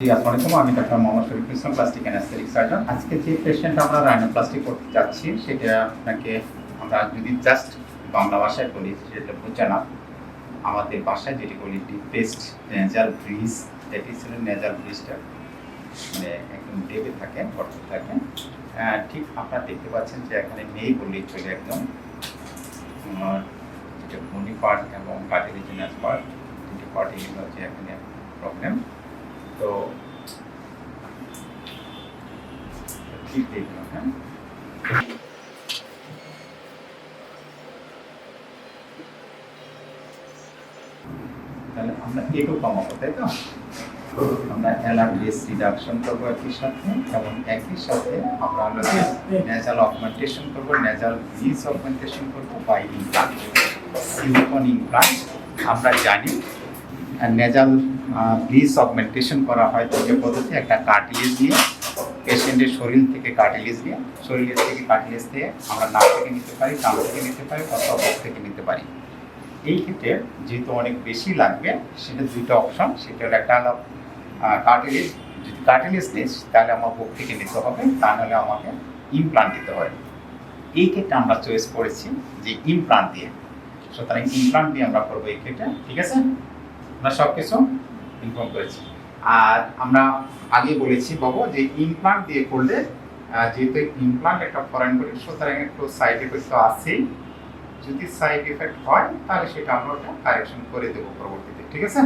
জি আসসালামু আলাইকুম আমি doctor Mohammad Sharif Islam plastic anaesthetic surgeon আজকে যে পেশেন্ট আমরা রাইনোপ্লাস্টিক করতে যাচ্ছি, সেটা আপনাকে আমরা যদি জাস্ট বাংলা ভাষায় বলি, সেটা বুঝে না। আমাদের ভাষায় যেটি বলি ডিপেস্ট নেজাল ব্রিজ যেটি ছিল নেজাল ব্রিজটা মানে একদম ডেবে থাকে, গর্ত থাকে। ঠিক আপনারা দেখতে পাচ্ছেন যে এখানে নেই বললেই চলে একদম। যেটা বনি পার্ট এবং কার্টিলিজিনাস পার্ট দুটি পার্ট হচ্ছে এখানে প্রবলেম তো তাহলে আমরা তাই তো? আমরা অ্যালার্জিস রিডাকশন করব একই সাথে এবং একই সাথে আমরা নেজাল অগমেন্টেশন করব অগমেন্টেশন করব বাই ইমপ্লান্ট সিলিকন ইমপ্লান্ট আমরা জানি নেজাল ব্রিজ অগমেন্টেশন করা হয় দুটো পদ্ধতি, একটা কার্টিলেজ নিয়ে পেশেন্টের শরীর থেকে কার্টিলেজ নিয়ে, শরীরের থেকে কার্টিলেজ দিয়ে আমরা নাক থেকে নিতে পারি, কান থেকে নিতে পারি, অথবা বুক থেকে নিতে পারি। এই ক্ষেত্রে যেহেতু অনেক বেশি লাগবে, সেটা দুটো অপশন সেটা একটা হলো কার্টিলেজ যদি কার্টিলেজ নিস তাহলে আমার বুক থেকে নিতে হবে, তা নাহলে আমাকে ইমপ্লান্ট দিতে হয় এই ক্ষেত্রে আমরা চয়েস করেছি যে ইমপ্লান্ট দিয়ে। সুতরাং ইমপ্লান্ট দিয়ে আমরা করব এই ক্ষেত্রে, ঠিক আছে? আমরা সব কিছু ইনফর্ম করেছি। আর আমরা আগে বলেছি বাবু যে ইমপ্লান্ট দিয়ে করলে যেহেতু ইমপ্লান্ট একটা ফরেন বডি সুতরাং একটু সাইড এফেক্ট তো আছেই। যদি সাইড এফেক্ট হয়, তাহলে সেটা আমরা ওটা কারেকশন করে দেবো পরবর্তীতে। ঠিক আছে?